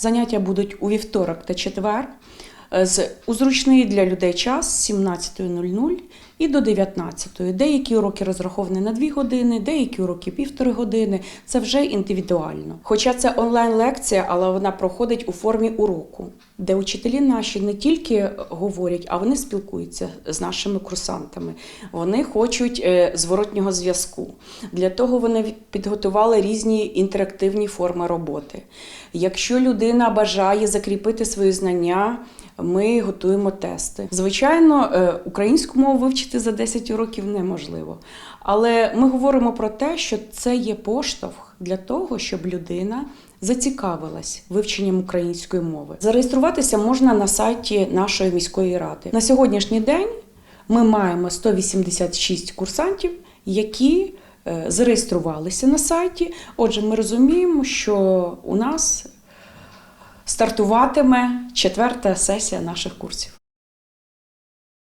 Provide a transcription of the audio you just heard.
Заняття будуть у вівторок та четвер з у зручний для людей час з 17.00 і до 19.00. Деякі уроки розраховані на 2 години, деякі уроки півтори години. Це вже індивідуально. Хоча це онлайн-лекція, але вона проходить у формі уроку, де учителі наші не тільки говорять, а вони спілкуються з нашими курсантами. Вони хочуть е, зворотнього зв'язку. Для того вони підготували різні інтерактивні форми роботи. Якщо людина бажає закріпити свої знання, ми готуємо тести. Звичайно, е, українську мову вивчити за 10 років неможливо. Але ми говоримо про те, що це є поштовх для того, щоб людина зацікавилась вивченням української мови. Зареєструватися можна на сайті нашої міської ради. На сьогоднішній день ми маємо 186 курсантів, які е, зареєструвалися на сайті. Отже, ми розуміємо, що у нас стартуватиме четверта сесія наших курсів.